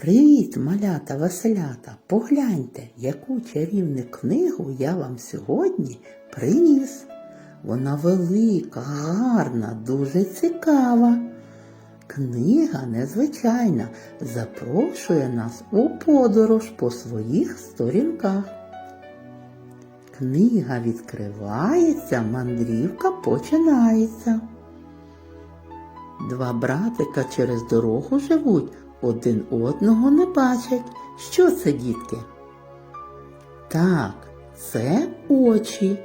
Привіт, малята Василята! Погляньте, яку чарівну книгу я вам сьогодні приніс. Вона велика, гарна, дуже цікава. Книга незвичайна запрошує нас у подорож по своїх сторінках. Книга відкривається, мандрівка починається. Два братика через дорогу живуть, один одного не бачать. Що це, дітки? Так, це очі.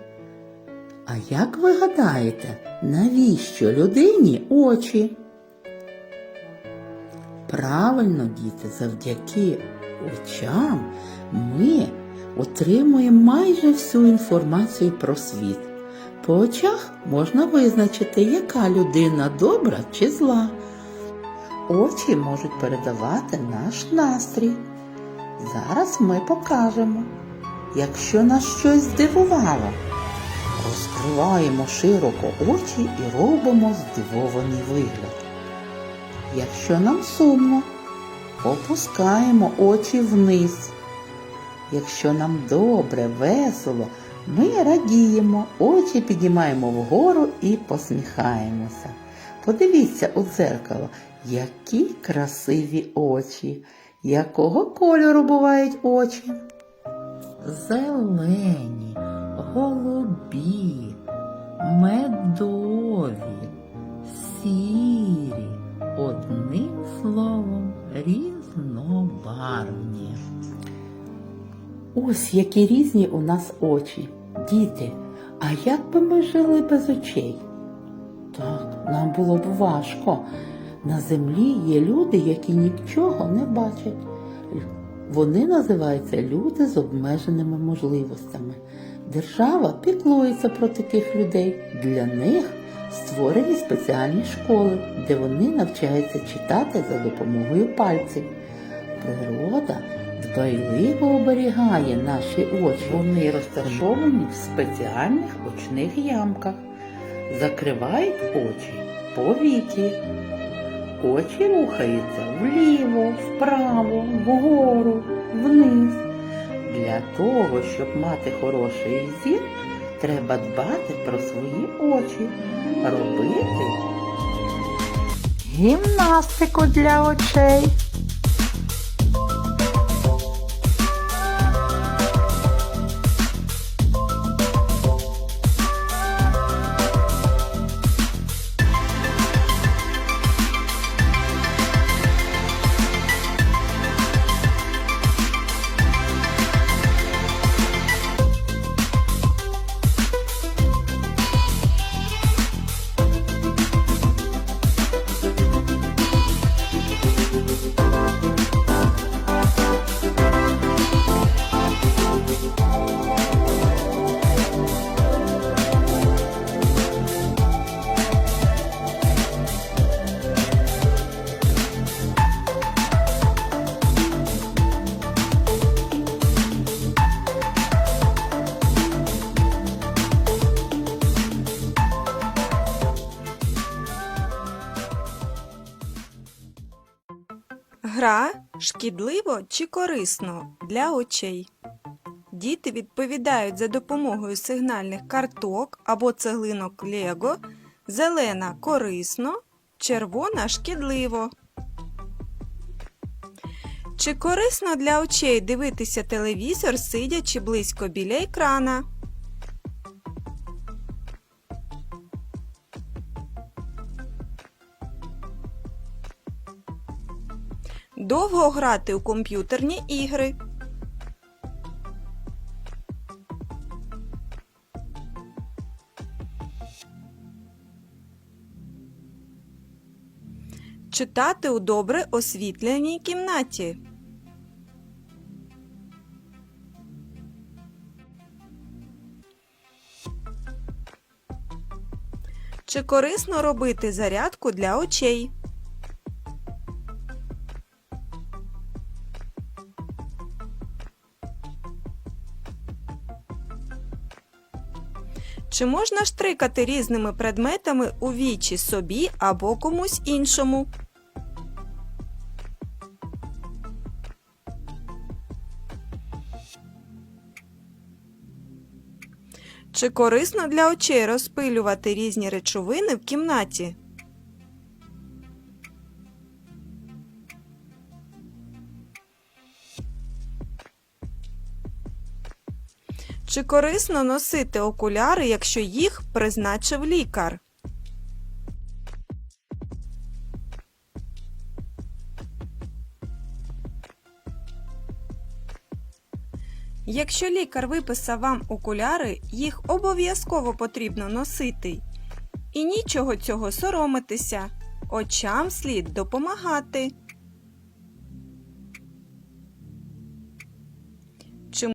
А як ви гадаєте, навіщо людині очі? Правильно, діти, завдяки очам ми отримуємо майже всю інформацію про світ. По очах можна визначити, яка людина добра чи зла. Очі можуть передавати наш настрій. Зараз ми покажемо. Якщо нас щось здивувало, розкриваємо широко очі і робимо здивований вигляд. Якщо нам сумно, опускаємо очі вниз. Якщо нам добре, весело, ми радіємо, очі піднімаємо вгору і посміхаємося. Подивіться у дзеркало, які красиві очі, якого кольору бувають очі? Зелені, голубі, медові, сірі, одним словом, різнобарвні. Ось які різні у нас очі. Діти, а як би ми жили без очей? Так, нам було б важко. На землі є люди, які нічого не бачать. Вони називаються люди з обмеженими можливостями. Держава піклується про таких людей. Для них створені спеціальні школи, де вони навчаються читати за допомогою пальців. Природа дбайливо оберігає наші очі. Вони розташовані в спеціальних очних ямках. Закривають очі повіки. Очі рухаються вліво, вправо, вгору, вниз. Для того, щоб мати хороший зір, треба дбати про свої очі, робити гімнастику для очей. Гра шкідливо чи корисно для очей. Діти відповідають за допомогою сигнальних карток або цеглинок Лего. Зелена корисно, червона шкідливо. Чи корисно для очей дивитися телевізор, сидячи близько біля екрана? Довго грати у комп'ютерні ігри. Читати у добре освітленій кімнаті. Чи корисно робити зарядку для очей? Чи можна штрикати різними предметами у вічі собі або комусь іншому? Чи корисно для очей розпилювати різні речовини в кімнаті? Чи корисно носити окуляри, якщо їх призначив лікар? Якщо лікар виписав вам окуляри, їх обов'язково потрібно носити. І нічого цього соромитися. Очам слід допомагати.